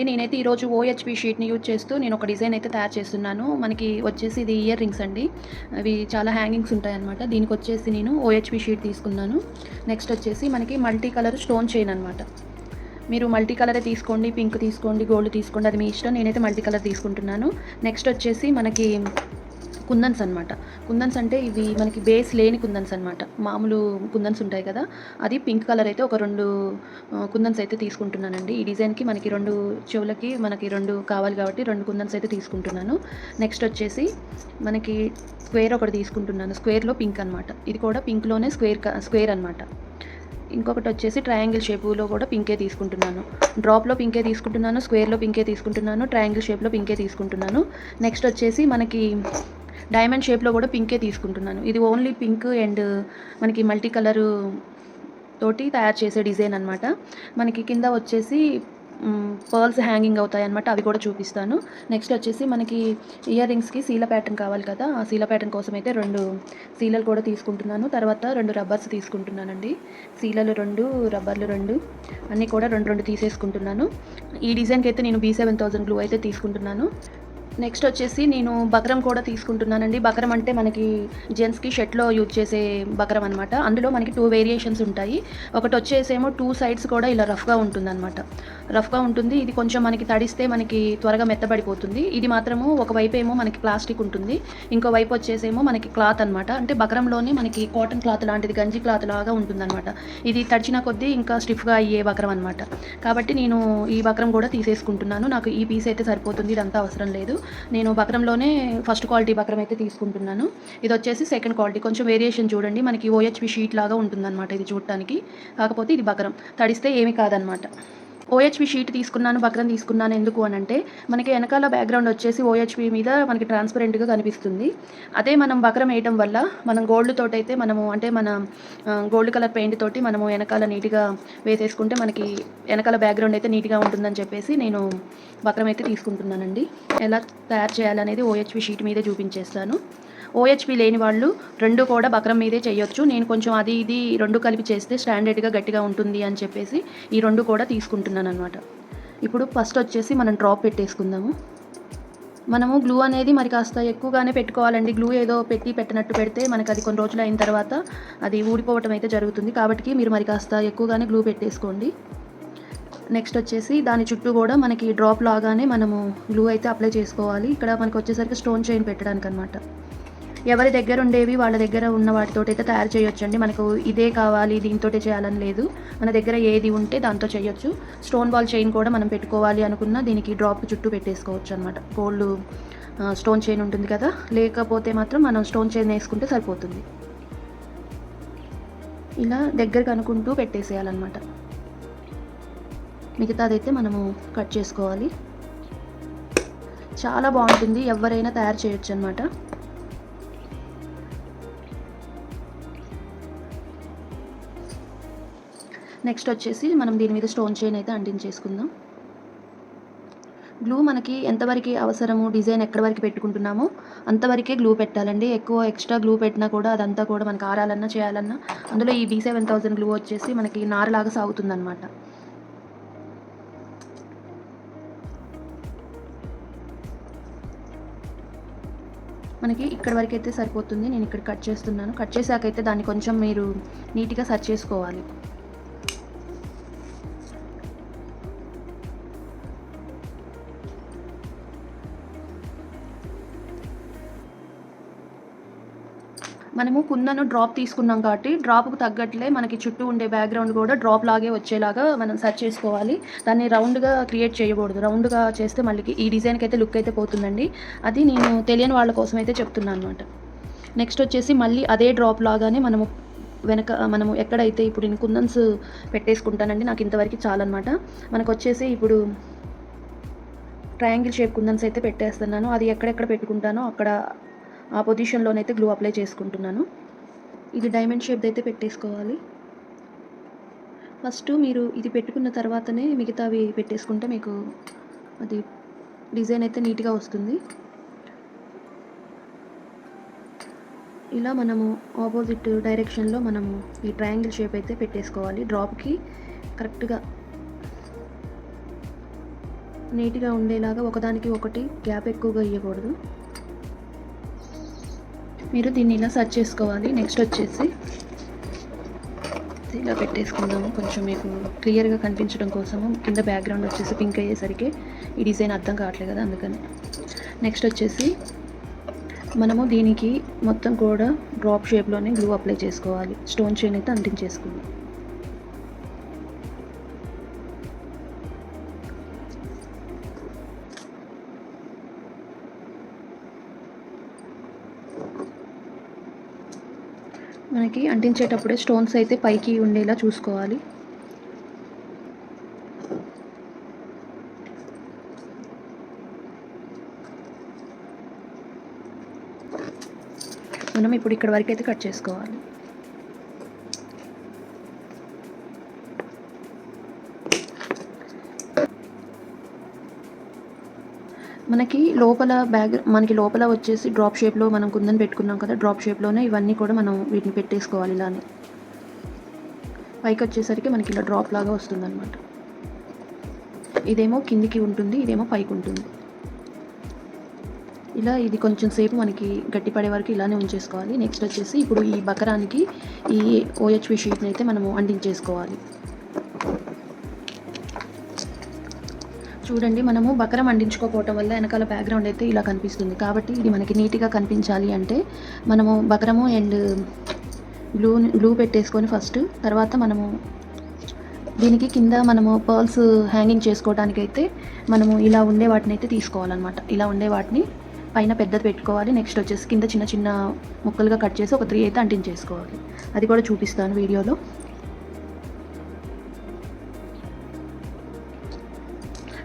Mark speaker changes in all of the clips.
Speaker 1: అండి నేనైతే ఈరోజు ఓహెచ్పి షీట్ని యూజ్ చేస్తూ నేను ఒక డిజైన్ అయితే తయారు చేస్తున్నాను. మనకి వచ్చేసి ఇది ఇయర్ రింగ్స్ అండి. అవి చాలా హ్యాంగింగ్స్ ఉంటాయన్నమాట. దీనికి వచ్చేసి నేను ఓహెచ్పి షీట్ తీసుకున్నాను. నెక్స్ట్ వచ్చేసి మనకి మల్టీ కలర్ స్టోన్ చైన్ అనమాట మీరు మల్టీ కలరే తీసుకోండి పింక్ తీసుకోండి గోల్డ్ తీసుకోండి అది మీ ఇష్టం. నేనైతే మల్టీ కలర్ తీసుకుంటున్నాను. నెక్స్ట్ వచ్చేసి మనకి కుందన్స్ అనమాట కుందన్స్ అంటే ఇవి మనకి బేస్ లేని కుందన్స్ అనమాట మామూలు కుందన్స్ ఉంటాయి కదా అది పింక్ కలర్ అయితే ఒక రెండు కుందన్స్ అయితే తీసుకుంటున్నానండి. ఈ డిజైన్కి మనకి రెండు చెవులకి మనకి రెండు కావాలి కాబట్టి రెండు కుందన్స్ అయితే తీసుకుంటున్నాను. నెక్స్ట్ వచ్చేసి మనకి స్క్వేర్ ఒకటి తీసుకుంటున్నాను. స్క్వేర్లో పింక్ అనమాట ఇది కూడా పింక్లోనే స్క్వేర్ స్క్వేర్ అనమాట ఇంకొకటి వచ్చేసి ట్రయాంగిల్ షేపులో కూడా పింకే తీసుకుంటున్నాను. డ్రాప్లో పింకే తీసుకుంటున్నాను స్క్వేర్లో పింకే తీసుకుంటున్నాను ట్రయాంగిల్ షేప్లో పింకే తీసుకుంటున్నాను. నెక్స్ట్ వచ్చేసి మనకి డైమండ్ షేప్లో కూడా పింకే తీసుకుంటున్నాను. ఇది ఓన్లీ పింక్ అండ్ మనకి మల్టీ కలరు తోటి తయారు చేసే డిజైన్ అనమాట మనకి కింద వచ్చేసి పర్ల్స్ హ్యాంగింగ్ అవుతాయి అనమాట అవి కూడా చూపిస్తాను. నెక్స్ట్ వచ్చేసి మనకి ఇయర్ రింగ్స్కి సీల ప్యాటర్న్ కావాలి కదా. ఆ సీల ప్యాటర్న్ కోసం అయితే రెండు సీలలు కూడా తీసుకుంటున్నాను. తర్వాత రెండు రబ్బర్స్ తీసుకుంటున్నానండి. సీలలు రెండు రబ్బర్లు రెండు అన్నీ కూడా రెండు రెండు తీసేసుకుంటున్నాను. ఈ డిజైన్కి అయితే నేను బీ సెవెన్ థౌసండ్ గ్లూ అయితే తీసుకుంటున్నాను. నెక్స్ట్ వచ్చేసి నేను బకరం కూడా తీసుకుంటున్నానండి. బకరం అంటే మనకి జెంట్స్కి షర్ట్లో యూజ్ చేసే బకరం అనమాట అందులో మనకి టూ వేరియేషన్స్ ఉంటాయి. ఒకటి వచ్చేసేమో టూ సైడ్స్ కూడా ఇలా రఫ్గా ఉంటుందన్నమాట. రఫ్గా ఉంటుంది. ఇది కొంచెం మనకి తడిస్తే మనకి త్వరగా మెత్తబడిపోతుంది. ఇది మాత్రము ఒక వైపు ఏమో మనకి ప్లాస్టిక్ ఉంటుంది. ఇంకో వైపు వచ్చేసేమో మనకి క్లాత్ అనమాట అంటే బకరంలోనే మనకి కాటన్ క్లాత్ లాంటిది గంజి క్లాత్ లాగా ఉంటుందన్నమాట. ఇది తడిచిన కొద్దీ ఇంకా స్టిఫ్గా అయ్యే బకరం అనమాట కాబట్టి నేను ఈ బకరం కూడా తీసేసుకుంటున్నాను. నాకు ఈ పీస్ అయితే సరిపోతుంది. ఇదంతా అవసరం లేదు. నేను బక్రంలోనే ఫస్ట్ క్వాలిటీ బకరం అయితే తీసుకుంటున్నాను. ఇది వచ్చేసి సెకండ్ క్వాలిటీ కొంచెం వేరియేషన్ చూడండి. మనకి ఓహెచ్పి షీట్ లాగా ఉంటుందన్నమాట ఇది చూడటానికి. కాకపోతే ఇది బకరం. తడిస్తే ఏమీ కాదనమాట ఓహెచ్పి షీట్ తీసుకున్నాను బక్రం తీసుకున్నాను ఎందుకు అని అంటే మనకి వెనకాల బ్యాక్గ్రౌండ్ వచ్చేసి ఓహెచ్పి మీద మనకి ట్రాన్స్పరెంట్గా కనిపిస్తుంది. అదే మనం బక్రం వేయటం వల్ల మనం గోల్డ్ తోటైతే అయితే మనము అంటే మన గోల్డ్ కలర్ పెయింట్ తోటి మనము వెనకాల నీట్గా వేసేసుకుంటే మనకి వెనకాల బ్యాక్గ్రౌండ్ అయితే నీట్గా ఉంటుందని చెప్పేసి నేను బక్రం అయితే తీసుకుంటున్నానండి. ఎలా తయారు చేయాలనేది ఓహెచ్పి షీట్ మీదే చూపించేస్తాను. ఓహెచ్పి లేని వాళ్ళు రెండు కూడా బక్రం మీదే చేయొచ్చు. నేను కొంచెం అది ఇది రెండు కలిపి చేస్తే స్టాండర్డ్గా గట్టిగా ఉంటుంది అని చెప్పేసి ఈ రెండు కూడా తీసుకుంటున్నాను అనమాట ఇప్పుడు ఫస్ట్ వచ్చేసి మనం డ్రాప్ పెట్టేసుకుందాము. మనము గ్లూ అనేది మరి కాస్త ఎక్కువగానే పెట్టుకోవాలండి. గ్లూ ఏదో పెట్టి పెట్టినట్టు పెడితే మనకి అది కొన్ని రోజులు అయిన తర్వాత అది ఊడిపోవటం అయితే జరుగుతుంది. కాబట్టి మీరు మరి కాస్త ఎక్కువగానే గ్లూ పెట్టేసుకోండి. నెక్స్ట్ వచ్చేసి దాని చుట్టూ కూడా మనకి డ్రాప్ లాగానే మనము గ్లూ అయితే అప్లై చేసుకోవాలి. ఇక్కడ మనకు వచ్చేసరికి స్టోన్ చైన్ పెట్టడానికి అనమాట ఎవరి దగ్గర ఉండేవి వాళ్ళ దగ్గర ఉన్న వాటితో అయితే తయారు చేయొచ్చండి. మనకు ఇదే కావాలి దీంతో చేయాలని లేదు. మన దగ్గర ఏది ఉంటే దాంతో చేయొచ్చు. స్టోన్ బాల్ చైన్ కూడా మనం పెట్టుకోవాలి అనుకున్న దీనికి డ్రాప్ చుట్టూ పెట్టేసుకోవచ్చు అనమాట గోల్డ్ స్టోన్ చైన్ ఉంటుంది కదా. లేకపోతే మాత్రం మనం స్టోన్ చైన్ వేసుకుంటే సరిపోతుంది. ఇలా దగ్గరకు అనుకుంటూ పెట్టేసేయాలన్నమాట. మిగతాదైతే మనము కట్ చేసుకోవాలి. చాలా బాగుంటుంది. ఎవరైనా తయారు చేయొచ్చు అనమాట నెక్స్ట్ వచ్చేసి మనం దీని మీద స్టోన్ చైన్ అయితే అంటించేసుకుందాం. గ్లూ మనకి ఎంతవరకు అవసరము డిజైన్ ఎక్కడి వరకు పెట్టుకుంటున్నామో అంతవరకే గ్లూ పెట్టాలండి. ఎక్కువ ఎక్స్ట్రా గ్లూ పెట్టినా కూడా అదంతా కూడా మనకి ఆరాలన్నా చేయాలన్నా అందులో ఈ బీ సెవెన్ థౌసండ్ గ్లూ వచ్చేసి మనకి నారలాగా సాగుతుందన్నమాట. మనకి ఇక్కడ వరకు అయితే సరిపోతుంది. నేను ఇక్కడ కట్ చేస్తున్నాను. కట్ చేశాకైతే దాన్ని కొంచెం మీరు నీట్గా సర్చ్ చేసుకోవాలి. మనము కుందను డ్రాప్ తీసుకున్నాం కాబట్టి డ్రాప్కు తగ్గట్లే మనకి చుట్టూ ఉండే బ్యాక్గ్రౌండ్ కూడా డ్రాప్ లాగే వచ్చేలాగా మనం సెర్చ్ చేసుకోవాలి. దాన్ని రౌండ్గా క్రియేట్ చేయకూడదు. రౌండ్గా చేస్తే మళ్ళీ ఈ డిజైన్కి అయితే లుక్ అయితే పోతుందండి. అది నేను తెలియని వాళ్ళ కోసం అయితే చెప్తున్నాను అనమాట నెక్స్ట్ వచ్చేసి మళ్ళీ అదే డ్రాప్ లాగానే మనము వెనక మనము ఎక్కడైతే ఇప్పుడు నేను కుందన్స్ పెట్టేసుకుంటానండి నాకు ఇంతవరకు చాలన్నమాట. మనకు వచ్చేసి ఇప్పుడు ట్రయాంగిల్ షేప్ కుందన్స్ అయితే పెట్టేస్తున్నాను. అది ఎక్కడెక్కడ పెట్టుకుంటానో అక్కడ ఆ పొజిషన్లోనైతే గ్లూ అప్లై చేసుకుంటున్నాను. ఇది డైమండ్ షేప్ అయితే పెట్టేసుకోవాలి. ఫస్ట్ మీరు ఇది పెట్టుకున్న తర్వాతనే మిగతావి పెట్టేసుకుంటే మీకు అది డిజైన్ అయితే నీట్గా వస్తుంది. ఇలా మనము ఆపోజిట్ డైరెక్షన్లో మనము ఈ ట్రయాంగిల్ షేప్ అయితే పెట్టేసుకోవాలి. డ్రాప్కి కరెక్ట్గా నీట్గా ఉండేలాగా ఒకదానికి ఒకటి గ్యాప్ ఎక్కువగా ఇవ్వకూడదు మీరు దీన్ని ఇలా సెర్చ్ చేసుకోవాలి. నెక్స్ట్ వచ్చేసి ఇలా పెట్టేసుకుందాము. కొంచెం మీకు క్లియర్గా కనిపించడం కోసము కింద బ్యాక్గ్రౌండ్ వచ్చేసి పింక్ అయ్యేసరికి ఈ డిజైన్ అర్థం కావట్లేదు కదా అందుకని. నెక్స్ట్ వచ్చేసి మనము దీనికి మొత్తం కూడా డ్రాప్ షేప్లోనే గ్లూ అప్లై చేసుకోవాలి. స్టోన్ చైన్ అయితే అంటించేసుకుందాం. మనకి అంటించేటప్పుడే స్టోన్స్ అయితే పైకి ఉండేలా చూసుకోవాలి. మనం ఇప్పుడు ఇక్కడ వరకు అయితే కట్ చేసుకోవాలి. మనకి లోపల బ్యాగ్ మనకి లోపల వచ్చేసి డ్రాప్ షేప్లో మనం కుందని పెట్టుకున్నాం కదా డ్రాప్ షేప్లోనే ఇవన్నీ కూడా మనం వీటిని పెట్టేసుకోవాలి ఇలానే పైకి వచ్చేసరికి మనకి ఇలా డ్రాప్ లాగా వస్తుందన్నమాట. ఇదేమో కిందికి ఉంటుంది ఇదేమో పైకి ఉంటుంది. ఇలా ఇది కొంచెం సేపు మనకి గట్టిపడే వరకు ఇలానే ఉంచేసుకోవాలి. నెక్స్ట్ వచ్చేసి ఇప్పుడు ఈ బకరానికి ఈ ఓహెచ్పి షీట్ని అయితే మనము అంటించేసుకోవాలి. చూడండి మనము బకరం అంటించుకోకపోవటం వల్ల వెనకాల బ్యాక్గ్రౌండ్ అయితే ఇలా కనిపిస్తుంది. కాబట్టి ఇది మనకి నీట్గా కనిపించాలి అంటే మనము బకరము అండ్ గ్లూ గ్లూ పెట్టేసుకొని ఫస్ట్ తర్వాత మనము దీనికి కింద మనము పర్ల్స్ హ్యాంగింగ్ చేసుకోవడానికి అయితే మనము ఇలా ఉండే వాటిని అయితే తీసుకోవాలన్నమాట. ఇలా ఉండే వాటిని పైన పెద్దది పెట్టుకోవాలి. నెక్స్ట్ వచ్చేసి కింద చిన్న చిన్న ముక్కలుగా కట్ చేసి ఒక త్రీ అయితే అంటించేసుకోవాలి. అది కూడా చూపిస్తాను వీడియోలో.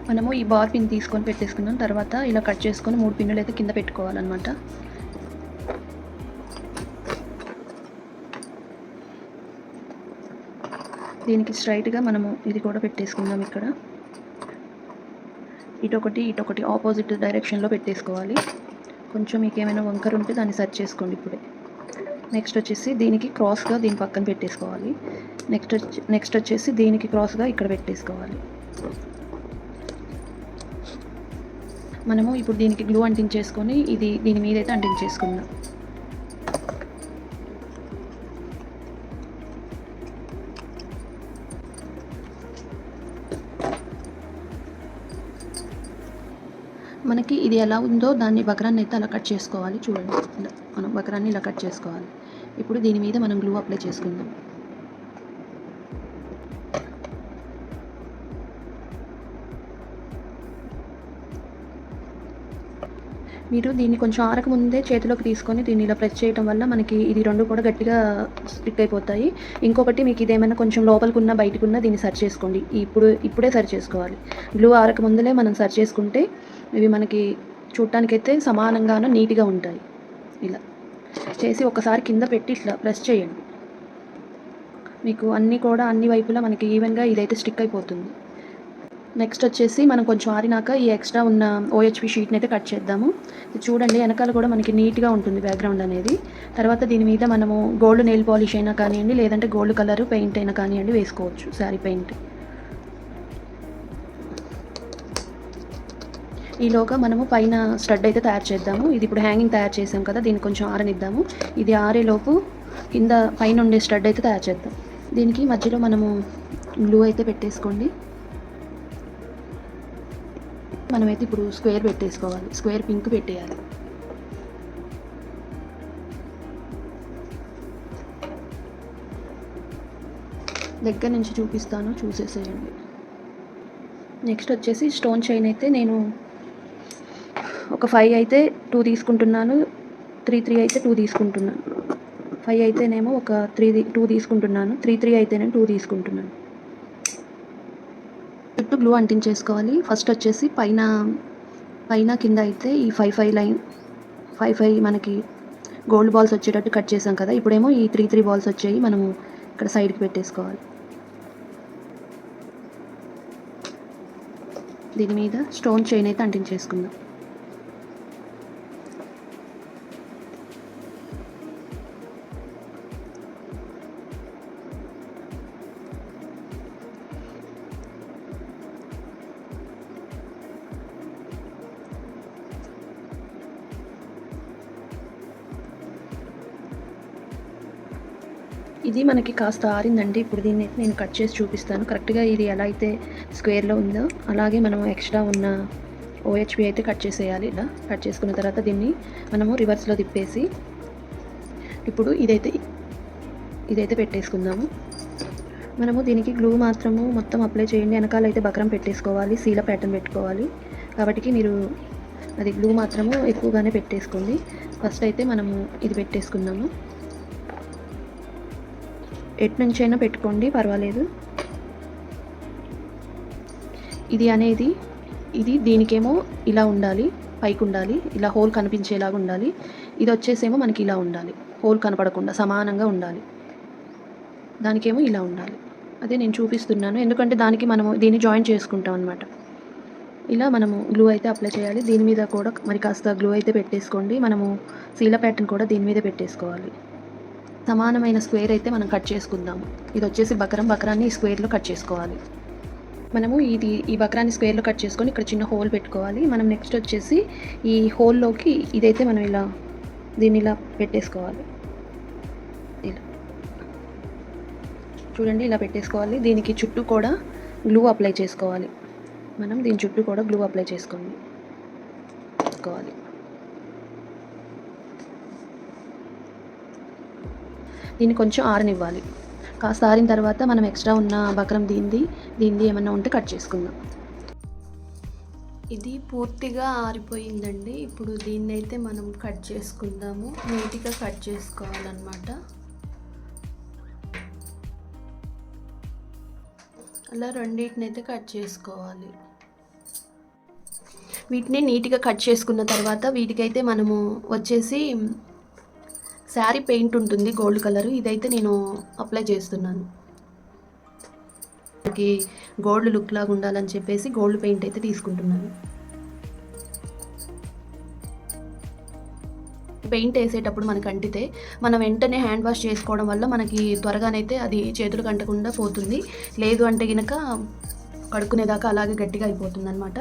Speaker 1: మనము ఈ బార్ పిన్ తీసుకొని పెట్టేసుకున్నాం. తర్వాత ఇలా కట్ చేసుకొని మూడు పిన్నులు అయితే కింద పెట్టుకోవాలన్నమాట. దీనికి స్ట్రైట్గా మనము ఇది కూడా పెట్టేసుకుందాం ఇక్కడ. ఇటొకటి ఇటొకటి ఆపోజిట్ డైరెక్షన్లో పెట్టేసుకోవాలి. కొంచెం మీకు ఏమైనా వంకర ఉంటే దాన్ని సెర్చ్ చేసుకోండి ఇప్పుడే. నెక్స్ట్ వచ్చేసి దీనికి క్రాస్గా దీని పక్కన పెట్టేసుకోవాలి. నెక్స్ట్ వచ్చి నెక్స్ట్ వచ్చేసి దీనికి క్రాస్గా ఇక్కడ పెట్టేసుకోవాలి. మనము ఇప్పుడు దీనికి గ్లూ అంటించేసుకొని ఇది దీని మీద అయితే అంటించేసుకుందాం. మనకి ఇది ఎలా ఉందో దాన్ని బకరాన్ని అయితే అలా కట్ చేసుకోవాలి. చూడండి మనం బకరాన్ని ఇలా కట్ చేసుకోవాలి. ఇప్పుడు దీని మీద మనం గ్లూ అప్లై చేసుకుందాం. మీరు దీన్ని కొంచెం ఆరక ముందే చేతిలోకి తీసుకొని దీన్ని ఇలా ప్రెస్ చేయడం వల్ల మనకి ఇది రెండు కూడా గట్టిగా స్టిక్ అయిపోతాయి. ఇంకొకటి మీకు ఇదేమైనా కొంచెం లోపలికి ఉన్న బయటకు ఉన్న దీన్ని సర్చ్ చేసుకోండి. ఇప్పుడు ఇప్పుడే సర్చ్ చేసుకోవాలి. గ్లూ ఆరక ముందులే మనం సర్చ్ చేసుకుంటే ఇవి మనకి చూడటానికైతే సమానంగానూ నీట్గా ఉంటాయి. ఇలా. చేసి ఒకసారి కింద పెట్టి ఇట్లా ప్రెస్ చేయండి. మీకు అన్నీ కూడా అన్ని వైపులా మనకి ఈవెన్గా ఇదైతే స్టిక్ అయిపోతుంది. నెక్స్ట్ వచ్చేసి మనం కొంచెం ఆరినాక ఈ ఎక్స్ట్రా ఉన్న ఓహెచ్పి షీట్ని అయితే కట్ చేద్దాము. ఇది చూడండి వెనకాల కూడా మనకి నీట్గా ఉంటుంది బ్యాక్గ్రౌండ్ అనేది. తర్వాత దీని మీద మనము గోల్డ్ నెయిల్ పాలిష్ అయినా కానివ్వండి లేదంటే గోల్డ్ కలర్ పెయింట్ అయినా కానివ్వండి వేసుకోవచ్చు శారీ పెయింట్ ఈలోగా మనము పైన స్టడ్ అయితే తయారు చేద్దాము. ఇది ఇప్పుడు హ్యాంగింగ్ తయారు చేసాం కదా దీన్ని కొంచెం ఆరనిద్దాము. ఇది ఆరేలోపు కింద పైన ఉండే స్టడ్ అయితే తయారు చేద్దాం. దీనికి మధ్యలో మనము గ్లూ అయితే పెట్టేసుకోండి. మనమైతే ఇప్పుడు స్క్వేర్ పెట్టేసుకోవాలి. స్క్వేర్ పింక్ పెట్టేయాలి. దగ్గర నుంచి చూపిస్తాను చూసేసేయండి. నెక్స్ట్ వచ్చేసి స్టోన్ చైన్ అయితే నేను ఒక ఫైవ్ అయితే టూ తీసుకుంటున్నాను. త్రీ త్రీ అయితే టూ తీసుకుంటున్నాను. ఫైవ్ అయితేనేమో ఒక త్రీ టూ తీసుకుంటున్నాను. త్రీ త్రీ అయితేనే టూ తీసుకుంటున్నాను. చుట్టూ గ్లూ అంటించేసుకోవాలి. ఫస్ట్ వచ్చేసి పైన పైన కింద అయితే ఈ five five line five five మనకి గోల్డ్ బాల్స్ వచ్చేటట్టు కట్ చేసాం కదా. ఇప్పుడేమో ఈ త్రీ త్రీ బాల్స్ వచ్చాయి మనము ఇక్కడ సైడ్కి పెట్టేసుకోవాలి. దీని మీద స్టోన్ చైన్ అయితే అంటించేసుకుందాం. ఇది మనకి కాస్త ఆరిందండి. ఇప్పుడు దీన్ని అయితే నేను కట్ చేసి చూపిస్తాను. కరెక్ట్గా ఇది ఎలా అయితే స్క్వేర్లో ఉందో అలాగే మనం ఎక్స్ట్రా ఉన్న ఓహెచ్పి అయితే కట్ చేసేయాలి. ఇలా కట్ చేసుకున్న తర్వాత దీన్ని మనము రివర్స్లో తిప్పేసి ఇప్పుడు ఇదైతే ఇదైతే పెట్టేసుకుందాము. మనము దీనికి గ్లూ మాత్రము మొత్తం అప్లై చేయండి. వెనకాల అయితే బక్రం పెట్టేసుకోవాలి. సీల ప్యాటర్న్ పెట్టుకోవాలి. కాబట్టి మీరు అది గ్లూ మాత్రము ఎక్కువగానే పెట్టేసుకోండి. ఫస్ట్ అయితే మనము ఇది పెట్టేసుకుందాము. ఎటు నుంచైనా పెట్టుకోండి పర్వాలేదు. ఇది అనేది ఇది దీనికేమో ఇలా ఉండాలి పైకి ఉండాలి ఇలా హోల్ కనిపించేలాగా ఉండాలి. ఇది వచ్చేసేమో మనకి ఇలా ఉండాలి హోల్ కనపడకుండా సమానంగా ఉండాలి. దానికేమో ఇలా ఉండాలి. అదే నేను చూపిస్తున్నాను ఎందుకంటే దానికి మనము దీన్ని జాయిన్ చేసుకుంటాం అనమాట ఇలా మనము గ్లూ అయితే అప్లై చేయాలి దీని మీద కూడా మరి కాస్త గ్లూ అయితే పెట్టేసుకోండి. మనము సీల ప్యాటర్న్ కూడా దీని మీద పెట్టేసుకోవాలి. సమానమైన స్క్వేర్ అయితే మనం కట్ చేసుకుందాం. ఇది వచ్చేసి బకరం బకరాన్ని ఈ స్క్వేర్లో కట్ చేసుకోవాలి. మనము ఇది ఈ బకరాన్ని స్క్వేర్లో కట్ చేసుకొని ఇక్కడ చిన్న హోల్ పెట్టుకోవాలి. మనం నెక్స్ట్ వచ్చేసి ఈ హోల్లోకి ఇదైతే మనం ఇలా దీన్ని ఇలా పెట్టేసుకోవాలి. ఇలా. చూడండి ఇలా పెట్టేసుకోవాలి. దీనికి చుట్టూ కూడా గ్లూ అప్లై చేసుకోవాలి. మనం దీని చుట్టూ కూడా గ్లూ అప్లై చేసుకోండి చేసుకోవాలి. దీన్ని కొంచెం ఆరనివ్వాలి. కాస్త ఆరిన తర్వాత మనం ఎక్స్ట్రా ఉన్న బక్రం దీంది దీంది ఏమన్నా ఉంటే కట్ చేసుకుందాం.
Speaker 2: ఇది పూర్తిగా ఆరిపోయిందండి. ఇప్పుడు దీన్ని అయితే మనం కట్ చేసుకుందాము. నీట్గా కట్ చేసుకోవాలన్నమాట. అలా రెండింటిని అయితే కట్ చేసుకోవాలి.
Speaker 1: వీటిని నీట్గా కట్ చేసుకున్న తర్వాత వీటికైతే మనము వచ్చేసి శారీ పెయింట్ ఉంటుంది గోల్డ్ కలర్. ఇదైతే నేను అప్లై చేస్తున్నాను. మనకి గోల్డ్ లుక్ లాగా ఉండాలని చెప్పేసి గోల్డ్ పెయింట్ అయితే తీసుకుంటున్నాను. పెయింట్ వేసేటప్పుడు మనకు అంటితే మనం వెంటనే హ్యాండ్ వాష్ చేసుకోవడం వల్ల మనకి త్వరగానైతే అది చేతులు కంటకుండా పోతుంది. లేదు అంటే కనుక కడుక్కునేదాకా అలాగే గట్టిగా అయిపోతుంది అనమాట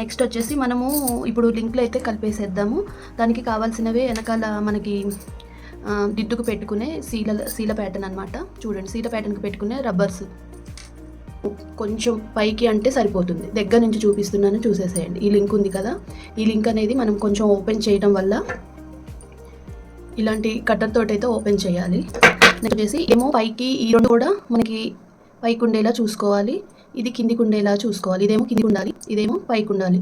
Speaker 1: నెక్స్ట్ వచ్చేసి మనము ఇప్పుడు లింక్లో అయితే కలిపేసేద్దాము. దానికి కావాల్సినవి వెనకాల మనకి దిద్దుకు పెట్టుకునే సీల సీల ప్యాటర్న్ అనమాట చూడండి సీల ప్యాటర్న్కి పెట్టుకునే రబ్బర్స్ కొంచెం పైకి అంటే సరిపోతుంది. దగ్గర నుంచి చూపిస్తున్నాను చూసేసేయండి. ఈ లింక్ ఉంది కదా? ఈ లింక్ అనేది మనం కొంచెం ఓపెన్ చేయడం వల్ల ఇలాంటి కట్టర్ తోటి అయితే ఓపెన్ చేయాలి. నెక్స్ట్ వచ్చేసి ఏమో పైకి ఈ రెండు కూడా మనకి పైకి ఉండేలా చూసుకోవాలి. ఇది కిందికి ఉండేలా చూసుకోవాలి. ఇదేమో కిందికి ఉండాలి ఇదేమో పైకి ఉండాలి